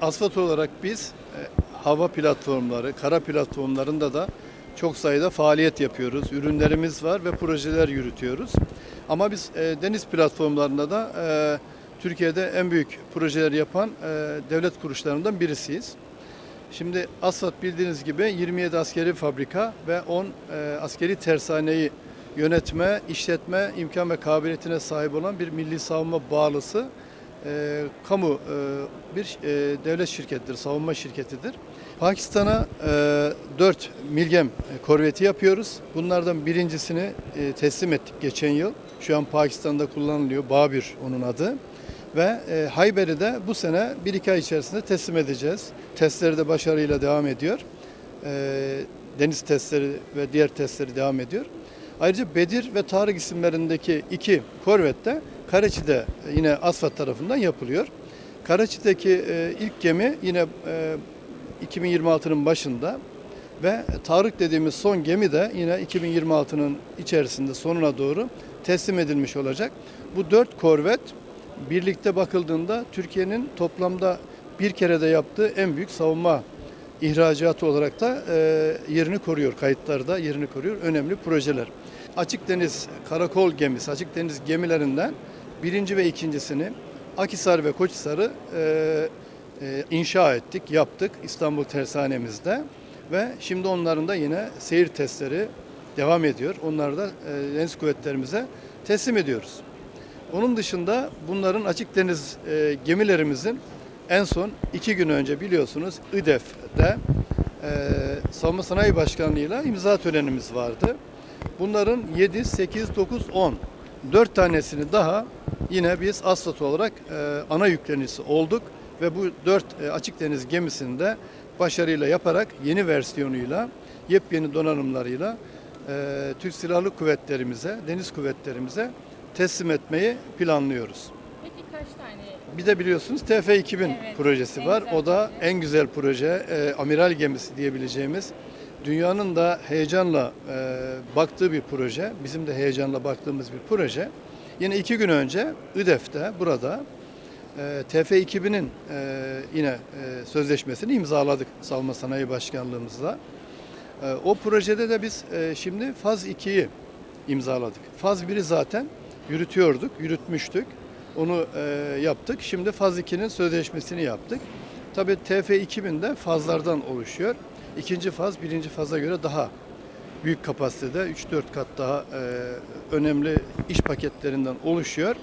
asfalt olarak biz e, hava platformları, kara platformlarında da çok sayıda faaliyet yapıyoruz. Ürünlerimiz var ve projeler yürütüyoruz. Ama biz e, deniz platformlarında da e, Türkiye'de en büyük projeler yapan e, devlet kuruluşlarından birisiyiz. Şimdi asfalt bildiğiniz gibi 27 askeri fabrika ve 10 e, askeri tersaneyi yönetme, işletme imkan ve kabiliyetine sahip olan bir milli savunma bağlısı e, kamu e, bir e, devlet şirketidir, savunma şirketidir. Pakistan'a e, 4 Milgem e, korveti yapıyoruz. Bunlardan birincisini e, teslim ettik geçen yıl. Şu an Pakistan'da kullanılıyor. Babür onun adı. Ve e, Hayber'i de bu sene 1-2 ay içerisinde teslim edeceğiz. Testleri de başarıyla devam ediyor. E, deniz testleri ve diğer testleri devam ediyor. Ayrıca Bedir ve Tarık isimlerindeki iki korvet de Karaçi'de yine Asfalt tarafından yapılıyor. Karaçi'deki e, ilk gemi yine e, 2026'nın başında ve Tarık dediğimiz son gemi de yine 2026'nın içerisinde sonuna doğru teslim edilmiş olacak. Bu dört korvet birlikte bakıldığında Türkiye'nin toplamda bir kerede yaptığı en büyük savunma ihracatı olarak da e, yerini koruyor. Kayıtlarda yerini koruyor. Önemli projeler. Açık deniz karakol gemisi, açık deniz gemilerinden birinci ve ikincisini Akhisar ve Koçhisar'ı e, e, inşa ettik, yaptık İstanbul Tersanemizde ve şimdi onların da yine seyir testleri devam ediyor. Onları da deniz kuvvetlerimize teslim ediyoruz. Onun dışında bunların açık deniz gemilerimizin en son iki gün önce biliyorsunuz İDEF'de e, Savunma Sanayi Başkanlığı'yla imza törenimiz vardı. Bunların 7, 8, 9, 10 4 tanesini daha yine biz asfalt olarak e, ana yüklenisi olduk ve bu 4 e, açık deniz gemisini de başarıyla yaparak yeni versiyonuyla yepyeni donanımlarıyla e, Türk Silahlı Kuvvetlerimize, deniz kuvvetlerimize teslim etmeyi planlıyoruz. Kaç tane? Bir de biliyorsunuz TF2000 Evet, projesi var. O da proje. en güzel proje. E, amiral gemisi diyebileceğimiz dünyanın da heyecanla e, baktığı bir proje. Bizim de heyecanla baktığımız bir proje. Yine iki gün önce İDEF'te burada e, TF2000'in e, yine e, sözleşmesini imzaladık Savunma Sanayi Başkanlığımızla. E, o projede de biz e, şimdi faz 2'yi imzaladık. Faz 1'i zaten yürütüyorduk, yürütmüştük. Onu e, yaptık. Şimdi faz 2'nin sözleşmesini yaptık. Tabii TF2000 de fazlardan oluşuyor. İkinci faz birinci faza göre daha büyük kapasitede 3-4 kat daha e, önemli iş paketlerinden oluşuyor.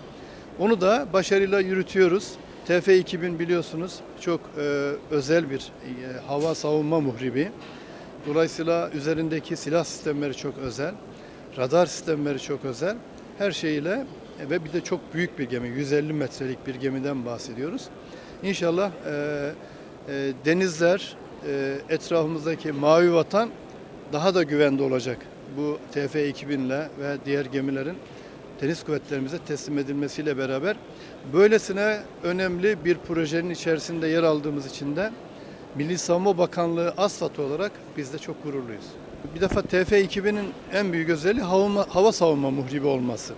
Onu da başarıyla yürütüyoruz. TF2000 biliyorsunuz çok e, özel bir e, hava savunma muhribi. Dolayısıyla üzerindeki silah sistemleri çok özel. Radar sistemleri çok özel. Her şeyiyle ve bir de çok büyük bir gemi, 150 metrelik bir gemiden bahsediyoruz. İnşallah e, e, denizler, e, etrafımızdaki mavi vatan daha da güvende olacak. Bu TF2000 ile ve diğer gemilerin deniz kuvvetlerimize teslim edilmesiyle beraber böylesine önemli bir projenin içerisinde yer aldığımız için de Milli Savunma Bakanlığı ASFAD olarak biz de çok gururluyuz. Bir defa TF2000'in en büyük özelliği hava, hava savunma muhribi olması.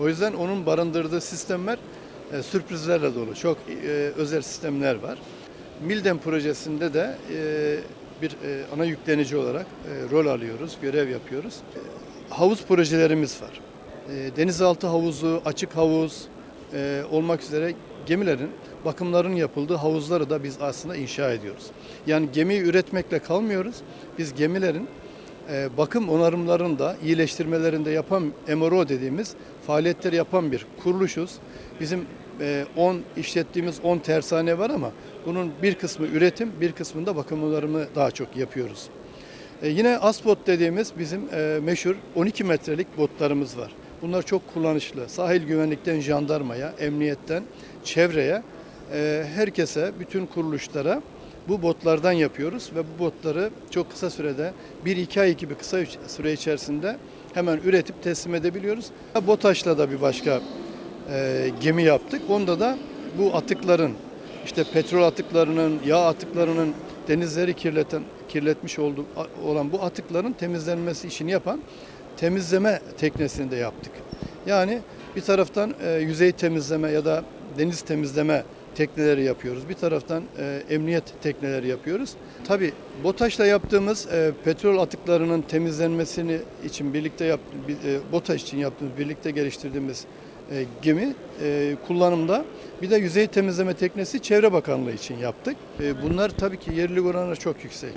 O yüzden onun barındırdığı sistemler e, sürprizlerle dolu. Çok e, özel sistemler var. Milden projesinde de e, bir e, ana yüklenici olarak e, rol alıyoruz, görev yapıyoruz. E, havuz projelerimiz var. E, denizaltı havuzu, açık havuz e, olmak üzere gemilerin bakımların yapıldığı havuzları da biz aslında inşa ediyoruz. Yani gemiyi üretmekle kalmıyoruz. Biz gemilerin e, bakım onarımlarında, iyileştirmelerinde yapan MRO dediğimiz faaliyetleri yapan bir kuruluşuz. Bizim e, 10 işlettiğimiz 10 tersane var ama bunun bir kısmı üretim, bir kısmında bakım onarımı daha çok yapıyoruz. E, yine Asbot dediğimiz bizim e, meşhur 12 metrelik botlarımız var. Bunlar çok kullanışlı. Sahil güvenlikten jandarmaya, emniyetten çevreye, e, herkese, bütün kuruluşlara bu botlardan yapıyoruz ve bu botları çok kısa sürede 1-2 ay gibi kısa süre içerisinde hemen üretip teslim edebiliyoruz. BOTAŞ'la da bir başka e, gemi yaptık. Onda da bu atıkların işte petrol atıklarının, yağ atıklarının denizleri kirleten kirletmiş olduğu olan bu atıkların temizlenmesi işini yapan temizleme teknesini de yaptık. Yani bir taraftan e, yüzey temizleme ya da deniz temizleme tekneleri yapıyoruz. Bir taraftan e, emniyet tekneleri yapıyoruz. Tabi BOTAŞ'la yaptığımız e, petrol atıklarının temizlenmesini için birlikte yap, e, BOTAŞ için yaptığımız, birlikte geliştirdiğimiz e, gemi e, kullanımda. Bir de yüzey temizleme teknesi Çevre Bakanlığı için yaptık. E, bunlar tabii ki yerlilik oranı çok yüksek.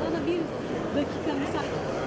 Bana bir dakika müsaade.